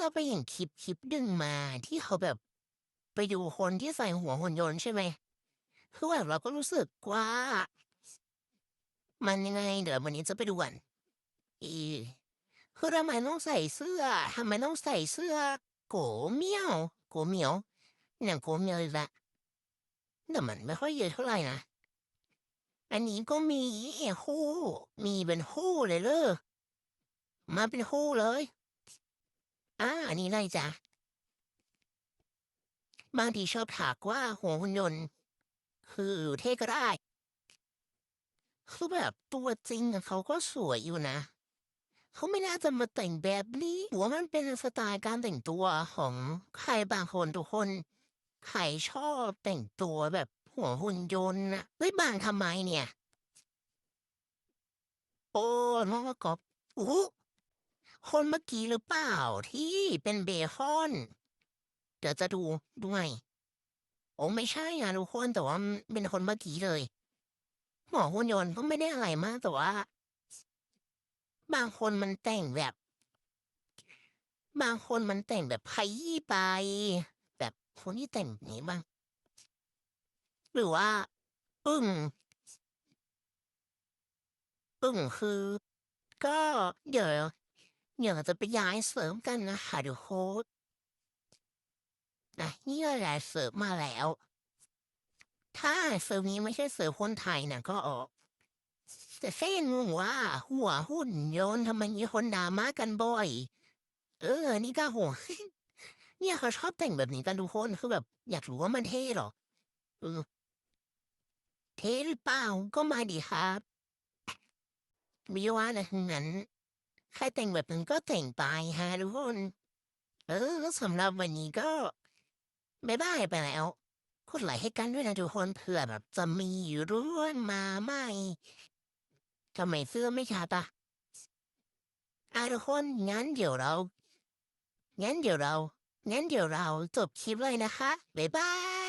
เราไปเห็นคลิปคลิปดึงมาที่เขาแบบ ไปดูคนที่ใส่หัวหุ่นยนต์ใช่ไหมคือแบบเราก็รู้สึกว่า มันยังไงเดี๋ยววันนี้จะไปดูกันอีคือทำไมต้องใส่เสื้อทำไมต้องใส่เสื้อโกเมียวโกเมียวอย่งโกเมียวอีกละแต่มันไม่ค่อยเยอะเท่าไหร่นะอันนี้ก็มีคู่มีเป็นคู่เลยเลยมาเป็นคู่เลย อ่าอันนี้อะไรจ๊ะบางทีชอบถากว่าหัวหุ่นยนต์ คือเท่ก็ได้ คือแบบตัวจริงเขาก็สวยอยู่นะ เขาไม่น่าจะมาแต่งแบบนี้หัวมันเป็นสไตล์การแต่งตัวของใครบางคนทุกคนใครชอบแต่งตัวแบบหัวหุ่นยนต์นะเฮ้ยบางทำไมเนี่ย โอ้น้องกอบโอ้ คนเมื่อกี้หรือเปล่าที่เป็นเบคอน เดี๋ยวจะดูด้วยโอ้ไม่ใช่อะทุกคนแต่ว่าเป็นคนเมื่อกี้เลย หมอหุ่นยนต์ก็ไม่ได้อะไรมากแต่ว่า บางคนมันแต่งแบบ บางคนมันแต่งแบบขยี้ไป แบบคนที่แต่งแบบนี้บ้าง หรือว่าอึ้งอึ้งคือ ก็เดี๋ยว เดี๋ยจะไปย้ายเสริมกันนะคะทุกคนนะนี่ก็แหละเสิร์ฟมาแล้ว ถ้าเสิร์ฟนี้ไม่ใช่เสิร์ฟคนไทยนะก็ออก แต่แค่งงว่า หัวหุ่นยนต์ทำไมมีคนด่ามากันบ่อย เออ นี่ก็หัวเนี่ยเขาชอบแต่งแบบนี้กันทุกคนคือแบบ อยากรู้ว่ามันเท่เหรอเออเท่หรือเปล่าก็มาดีครับ ไม่ว่านะงั้น ใครแต่งแบบนั้นก็แต่งไปฮะทุกคน เออแล้วสำหรับวันนี้ก็บายบายไปแล้วกดไลค์ให้กันด้วยนะทุกคนเผื่อแบบจะมีอยู่ด้วยมาใหม่ทำไมเสื้อไม่ชัดอะอะทุกคนงั้นเดี๋ยวเรางั้นเดี๋ยวเรางั้นเดี๋ยวเราจบคลิปเลยนะคะบ๊ายบาย